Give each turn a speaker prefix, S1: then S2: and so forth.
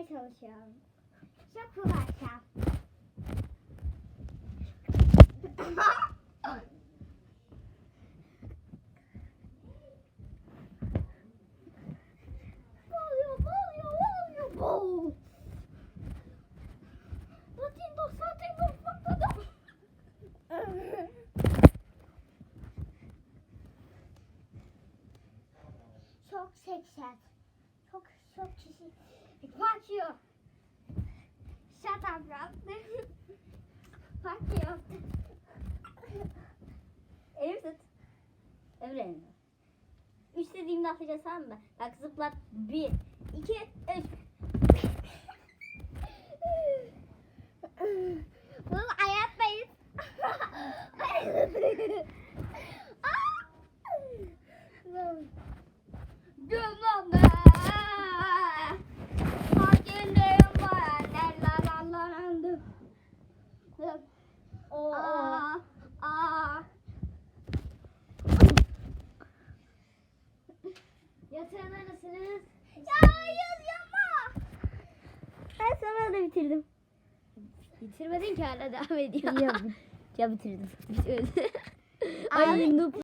S1: yapmaya çalışıyorum. Çok uğraşacağım. çok seksat. Up bro. bakıyor.
S2: Elimi tut. Öbür elini. Üç dediğimde atacağız tamam mı? Bak zıplat. Bir, iki, üç. O
S1: Aa, aa.
S2: Yatağın arasınız.
S1: Ya hayır yapma.
S2: Ben sana da bitirdim. Bitirmedin ki hala devam ediyor.
S1: Yok.
S2: ya bitirdim. Bitirdim. Ay noob